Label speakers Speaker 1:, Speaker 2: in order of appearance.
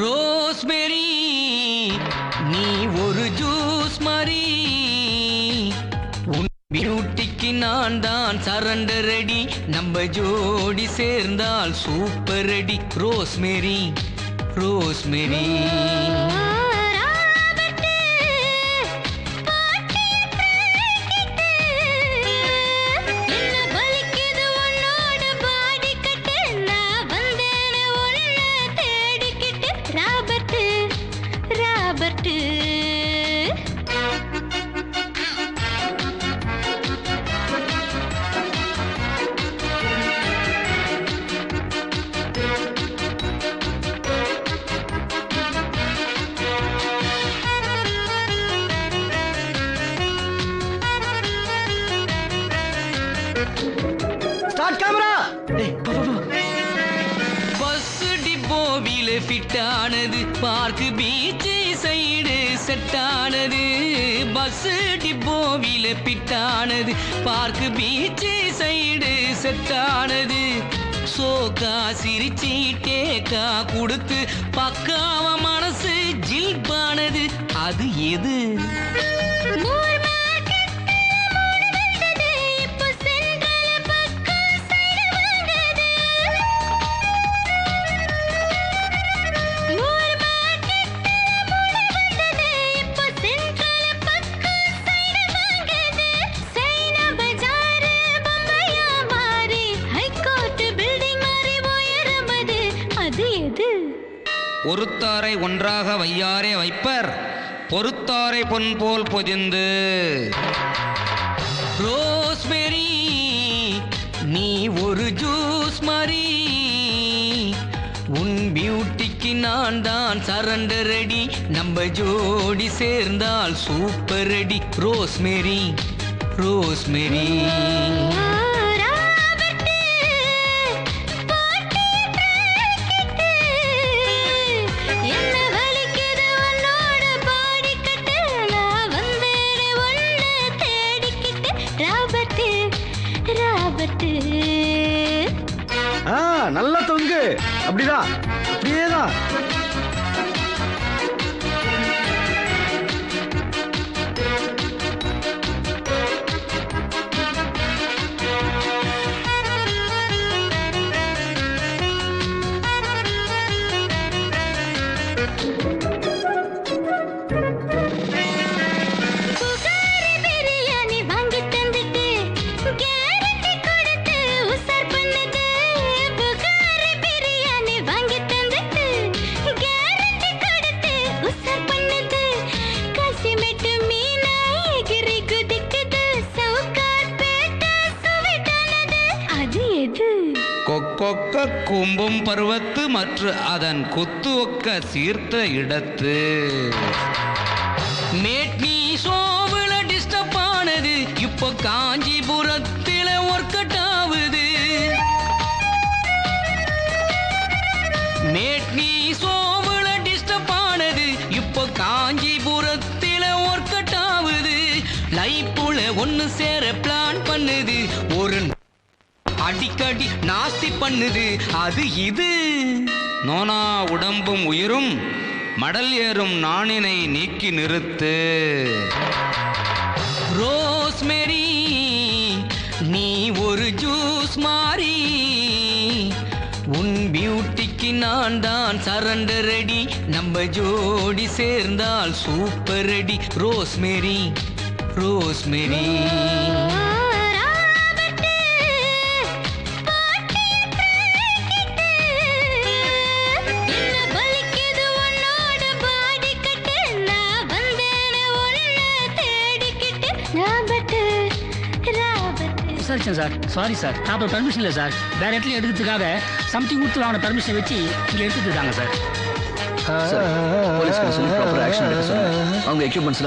Speaker 1: Rosemary நீ ஒரு juice மாதிரி உன் பியூட்டிக்கு நான் தான் சரண்டர் அடி நம்ம ஜோடி சேர்ந்தால் சூப்பர் அடி Rosemary Rosemary.
Speaker 2: Start camera
Speaker 1: bus டிப்போவில fit ஆனது பார்க் பீச் சைடு செட் ஆனது. பஸ் டிப்போவில ஃபிட் ஆனது பார்க் பீச் சைடு செட் ஆனது. சோக்கா சிரிச்சி டேக்கா கொடுத்து பக்காவ மனசு ஜில்பானது. அது எது? ஒருத்தாரை ஒன்றாக வையாரே வைப்பர். பொறுத்தாரை பொன் போல் பொதிந்து. ரோஸ்மெரி நீ ஒரு ஜூஸ் மாதிரி உன் பியூட்டிக்கு நான் தான் சரண்டர் அடி நம்ம ஜோடி சேர்ந்தால் சூப்பர் அடி ரோஸ்மெரி ரோஸ்மெரி.
Speaker 2: நல்லா தொங்கு. அப்படிதான். அப்படியேதான்.
Speaker 1: கொக்கொக்க கும்பும் பருவத்து மற்றும் அதன் குத்து ஒக்க சீர்த்த இடத்து. மேட்னி சோவுல டிஸ்டர்ப் ஆனது இப்போ காஞ்சிபுரத்தில ஒர்க் அவுட் ஆகுது மேட்னி சோவுல டிஸ்டர்ப் ஆனது இப்போ காஞ்சிபுரத்தில ஒர்க் அவுட் ஆகுது லைஃப்புல ஒன்னு சேர பிளான் பண்ணுது ஒரு அடிக்கடி நாஸ்தி பண்ணுது. அது இது. நோனா உடம்பும் உயிரும் மடல் ஏறும் நாணினை நீக்கி நிறுத்து. ரோஸ்மெரி நீ ஒரு ஜூஸ் மாறி உன் பியூட்டிக்கு நான் தான் சரண்டர் அடி நம்ம ஜோடி சேர்ந்தால் சூப்பர் அடி ரோஸ்மெரி ரோஸ்மெரி.
Speaker 3: விசாரிச்சேன் சார். சாரி. சார் அப்போ பர்மிஷன் இல்லை சார். வேற இடத்துல எடுக்கிறதுக்காக சம்திங் கொடுத்து வாங்கின பர்மிஷன் வச்சு இங்கே எடுத்துட்டு இருக்காங்க சார்.
Speaker 4: போலீஸ்க்கு சொல்லி ப்ராப்பர் ஆக்ஷன் எடுக்க சொன்னேன். அவங்க எக்யூப்மெண்ட்ஸ்